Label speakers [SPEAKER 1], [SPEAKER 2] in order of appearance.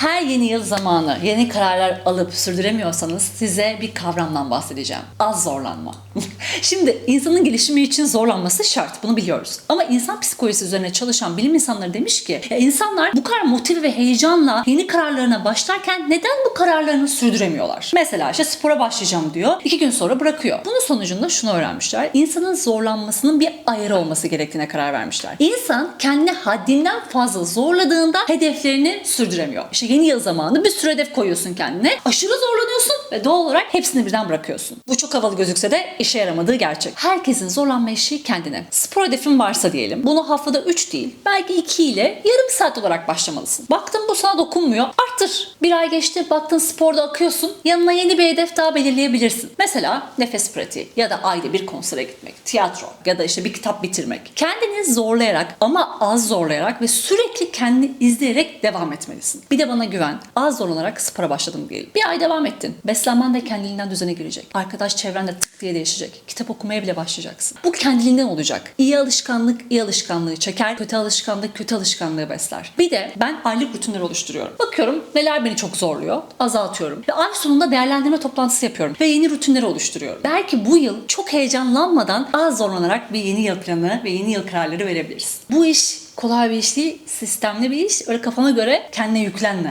[SPEAKER 1] Her yeni yıl zamanı yeni kararlar alıp sürdüremiyorsanız size bir kavramdan bahsedeceğim. Az zorlanma. Şimdi insanın gelişimi için zorlanması şart. Bunu biliyoruz. Ama insan psikolojisi üzerine çalışan bilim insanları demiş ki ya insanlar bu kadar motive ve heyecanla yeni kararlarına başlarken neden bu kararlarını sürdüremiyorlar? Mesela işte spora başlayacağım diyor. iki gün sonra bırakıyor. Bunun sonucunda şunu öğrenmişler. İnsanın zorlanmasının bir ayarı olması gerektiğine karar vermişler. İnsan kendini haddinden fazla zorladığında hedeflerini sürdüremiyor. İşte yeni yıl zamanı bir sürü hedef koyuyorsun kendine. Aşırı zorlanıyorsun ve doğal olarak hepsini birden bırakıyorsun. Bu çok havalı gözükse de işe yaramadığı gerçek. Herkesin zorlanma eşiği kendine. Spor hedefin varsa diyelim. Bunu haftada 3 değil belki 2 ile yarım saat olarak başlamalısın. Baktın bu sana dokunmuyor. Arttır. Bir ay geçti baktın sporda akıyorsun. Yanına yeni bir hedef daha belirleyebilirsin. Mesela nefes pratiği ya da ayda bir konsere gitmek, tiyatro ya da işte bir kitap bitirmek. Kendini zorlayarak ama az zorlayarak ve sürekli kendini izleyerek devam etmelisin. Bir de bana güven. Az zorlanarak spora başladım diyelim. Bir ay devam ettin. Beslenmen de kendiliğinden düzene girecek. Arkadaş çevren de tık diye değişecek. Kitap okumaya bile başlayacaksın. Bu kendiliğinden olacak. İyi alışkanlık iyi alışkanlığı çeker. Kötü alışkanlık kötü alışkanlığı besler. Bir de ben aylık rutinler oluşturuyorum. Bakıyorum neler beni çok zorluyor. Azaltıyorum. Ve ay sonunda değerlendirme toplantısı yapıyorum. Ve yeni rutinleri oluşturuyorum. Belki bu yıl çok heyecanlanmadan az zorlanarak bir yeni yıl planı ve yeni yıl kararları verebiliriz. Bu iş kolay bir iş değil, sistemli bir iş. Öyle kafana göre kendine yüklenme.